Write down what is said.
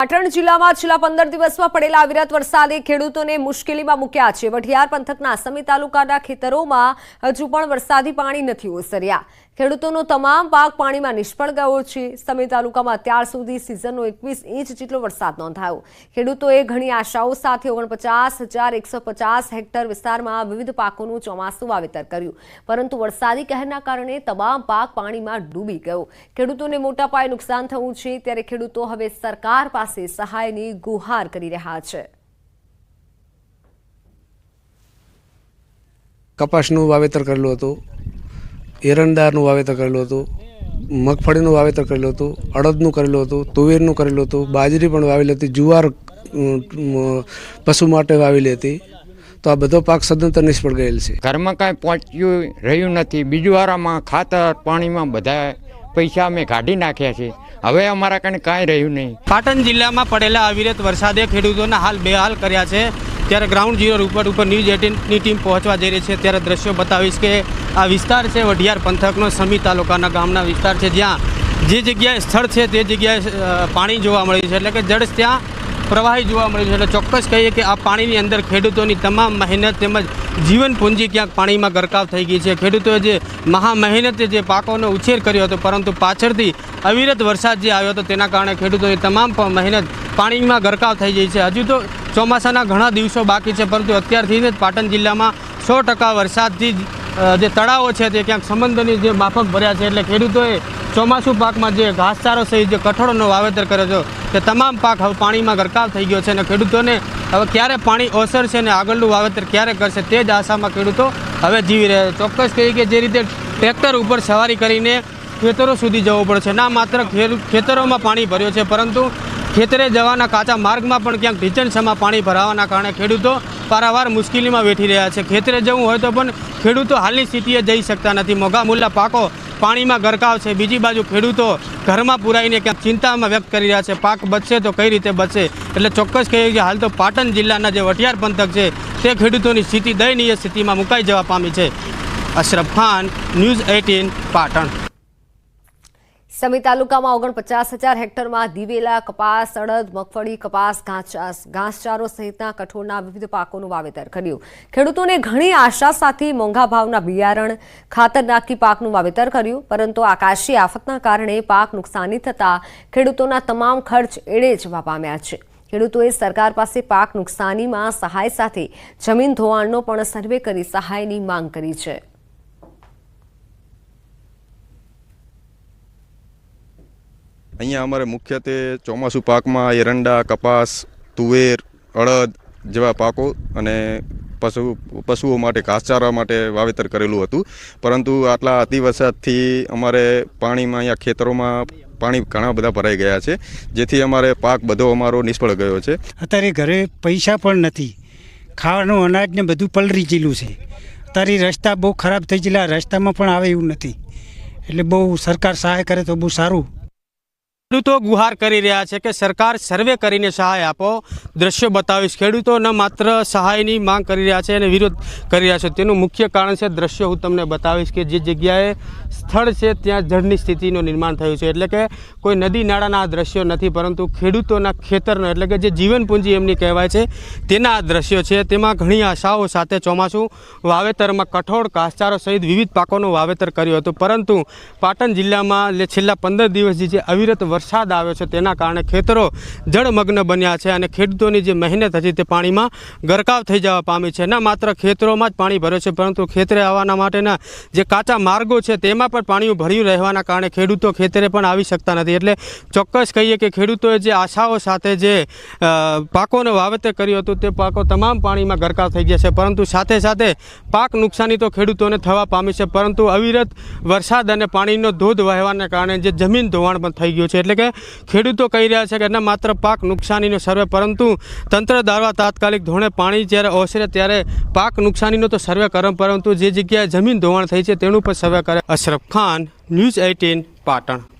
પાટણ જિલ્લામાં છેલ્લા પંદર દિવસમાં પડેલા અવિરત વરસાદે ખેડૂતોને મુશ્કેલીમાં મૂક્યા છે. વઢિયાર પંથકના અસમી તાલુકાના ખેતરોમાં હજુ પણ વરસાદી પાણી નથી ઓસર્યા. ખેડૂતોનો તમામ પાક પાણીમાં નિષ્ફળ ગયો છે. સમી તાલુકામાં અત્યાર સુધી સિઝનનો એકવીસ ઇંચ જેટલો વરસાદ નોંધાયો. ખેડૂતોએ ઘણી આશાઓ સાથે ઓગણપચાસ હજાર એકસો પચાસ હેક્ટર વિસ્તારમાં વિવિધ પાકોનું ચોમાસું વાવેતર કર્યું. પરંતુ વરસાદી કહેરના કારણે તમામ પાક પાણીમાં ડૂબી ગયો. ખેડૂતોને મોટા પાયે નુકસાન થયું છે. ત્યારે ખેડૂતો હવે સરકાર પાસે સહાયની ગુહાર કરી રહ્યા છે. કપાસનું વાવેતર કરેલું હતું એરંડાનું વાવેતર કરેલું હતું મગફળીનું વાવેતર કરેલું હતું અડદનું કરેલું હતું તુવેરનું કરેલું હતું બાજરી પણ વાવેલી હતી જુવાર પશુ માટે વાવેલી હતી. તો આ બધો પાક સદંતર નિષ્ફળ ગયેલ છે. ઘરમાં કાંઈ પહોંચ્યું રહ્યું નથી. બીજું વારામાં ખાતર પાણીમાં બધા પૈસા અમે કાઢી નાખ્યા છે હવે અમારા કને કાંઈ રહ્યું નહીં. પાટણ જિલ્લામાં પડેલા અવિરત વરસાદે ખેડૂતોના હાલ બેહાલ કર્યા છે. ત્યારે ગ્રાઉન્ડ ઝીરો ઉપર ઉપર ન્યૂઝ એટીનની ટીમ પહોંચવા જઈ રહી છે. ત્યારે દ્રશ્યો બતાવીશ કે આ વિસ્તાર છે વઢિયાર પંથકનો સમી તાલુકાના ગામના વિસ્તાર છે. જ્યાં જે જગ્યાએ સ્થળ છે તે જગ્યાએ પાણી જોવા મળ્યું છે. એટલે કે જળ ત્યાં પ્રવાહી જોવા મળ્યું છે. એટલે ચોક્કસ કહીએ કે આ પાણીની અંદર ખેડૂતોની તમામ મહેનત તેમજ જીવન પૂંજી ક્યાંક પાણીમાં ગરકાવ થઈ ગઈ છે. ખેડૂતોએ જે મહા મહેનતે જે પાકોનો ઉછેર કર્યો હતો, પરંતુ પાછળથી અવિરત વરસાદ જે આવ્યો હતો, તેના કારણે ખેડૂતોની તમામ મહેનત પાણીમાં ગરકાવ થઈ ગઈ છે. હજુ તો ચોમાસાના ઘણા દિવસો બાકી છે, પરંતુ અત્યારથી જ પાટણ જિલ્લામાં સો ટકા વરસાદથી જ, તળાવો છે તે ક્યાંક સમંદરની જે માફક ભર્યા છે એટલે ખેડૂતોએ ચોમાસું પાકમાં જે ઘાસચારો સહિત જે કઠોળનો વાવેતર કર્યો છે તે તમામ પાક હવે પાણીમાં ગરકાવ થઈ ગયો છે અને ખેડૂતોને હવે ક્યારે પાણી ઓસરશે અને આગળનું વાવેતર ક્યારે કરશે તે જ આશામાં ખેડૂતો હવે જીવી રહ્યા છે. ચોક્કસ કહીએ કે જે રીતે ટ્રેક્ટર ઉપર સવારી કરીને ખેતરો સુધી જવું પડે છે. ના માત્ર ખેતરોમાં પાણી ભર્યો છે પરંતુ ખેતરે જવાના કાચા માર્ગમાં પણ ક્યાંક ઢીચણસમાં પાણી ભરાવાના કારણે ખેડૂતો પારાવાર મુશ્કેલીમાં વેઠી રહ્યા છે. ખેતરે જવું હોય તો પણ ખેડૂતો હાલની સ્થિતિએ જઈ શકતા નથી. મોઘા મૂલ્ય પાકો પાણીમાં ગરકાવ છે બીજી બાજુ ખેડૂતો ઘરમાં પુરાઈને ક્યાંક ચિંતામાં વ્યક્ત કરી રહ્યા છે. પાક બચશે તો કઈ રીતે બચશે? એટલે ચોક્કસ કહીએ કે હાલ તો પાટણ જિલ્લાના જે વટિયાર પંથક છે, તે ખેડૂતોની સ્થિતિ દયનીય સ્થિતિમાં મુકાઈ જવા પામી છે. Ashraf Khan, news eighteen, Patan. સમી તાલુકામાં ઓગણપચાસ હજાર હેક્ટરમાં દિવેલા, કપાસ, અડદ, મગફળી, કપાસ ઘાસ ઘાસચારો સહિતના કઠોળના વિવિધ પાકોનું વાવેતર કર્યું. ખેડૂતોને ઘણી આશા સાથે મોંઘા ભાવના બિયારણ, ખાતર નાખી પાકનું વાવેતર કર્યું, પરંતુ આકાશી આફતના કારણે પાક નુકસાની થતાં ખેડૂતોના તમામ ખર્ચ એળે જવા પામ્યા છે. ખેડૂતોએ સરકાર પાસે પાક નુકસાનીમાં સહાય સાથે જમીન ધોવાણનો પણ સર્વે કરી સહાયની માંગ કરી છે. અહીંયા અમારે મુખ્યત્વે ચોમાસું પાકમાં એરંડા, કપાસ, તુવેર, અડદ જેવા પાકો અને પશુ, પશુઓ માટે ઘાસચારા માટે વાવેતર કરેલું હતું. પરંતુ આટલા અતિવરસાદથી અમારે પાણીમાં અહીંયા ખેતરોમાં પાણી ઘણા બધા ભરાઈ ગયા છે, જેથી અમારે પાક બધો અમારો નિષ્ફળ ગયો છે. અત્યારે ઘરે પૈસા પણ નથી. ખાવાનું અનાજ ને બધું પલરી ગયેલું છે. અત્યારે રસ્તા બહુ ખરાબ થઈ ગયેલા, રસ્તામાં પણ આવે એવું નથી. એટલે બહુ સરકાર સહાય કરે તો બહુ સારું. ખેડૂતો ગુહાર કરી રહ્યા છે કે સરકાર સર્વે કરીને સહાય આપો. દ્રશ્યો બતાવીશ. ખેડૂતો ન માત્ર સહાયની માંગ કરી રહ્યા છે અને વિરોધ કરી રહ્યા છે. તેનું મુખ્ય કારણ છે દ્રશ્યો. હું તમને બતાવીશ કે જે જગ્યાએ સ્થળ છે ત્યાં જળની સ્થિતિનું નિર્માણ થયું છે. એટલે કે કોઈ નદી નાળાના દ્રશ્યો નથી, પરંતુ ખેડૂતોના ખેતરનો, એટલે કે જે જીવનપૂંજી એમની કહેવાય છે, તેના આ દ્રશ્યો છે. તેમાં ઘણી આશાઓ સાથે ચોમાસું વાવેતરમાં કઠોળ ઘાસચારો સહિત વિવિધ પાકોનું વાવેતર કર્યું હતું. પરંતુ પાટણ જિલ્લામાં છેલ્લા પંદર દિવસથી જે અવિરત વરસાદ આવ્યો છે તેના કારણે ખેતરો જળમગ્ન બન્યા છે અને ખેડૂતોની જે મહેનત હતી તે પાણીમાં ગરકાવ થઈ જવા પામી છે. ના માત્ર ખેતરોમાં જ પાણી ભર્યો છે, પરંતુ ખેતરે આવવાના માટેના જે કાચા માર્ગો છે તેમાં પણ પાણી ભર્યું રહેવાના કારણે ખેડૂતો ખેતરે પણ આવી શકતા નથી. એટલે ચોક્કસ કહીએ કે ખેડૂતોએ જે આશાઓ સાથે જે પાકોનું વાવેતર કર્યું હતું તે પાકો તમામ પાણીમાં ગરકાવ થઈ ગયા છે. પરંતુ સાથે સાથે પાક નુકસાની તો ખેડૂતોને થવા પામી છે, પરંતુ અવિરત વરસાદ અને પાણીનો ધોધ વહેવાના કારણે જે જમીન ધોવાણ પણ થઈ ગયું છે. એટલે કે ખેડૂતો કહી રહ્યા છે કે ન, માત્ર પાક નુકસાનીનો સર્વે, પરંતુ તંત્ર દ્વારા તાત્કાલિક ધોરણે પાણી જ્યારે ઓસરે ત્યારે પાક નુકસાનીનો તો સર્વે કરે પરંતુ જે જગ્યાએ જમીન ધોવાણ થઈ છે તેનું પણ સર્વે કરે અશરફ ખાન, ન્યૂઝ એઇટીન, પાટણ.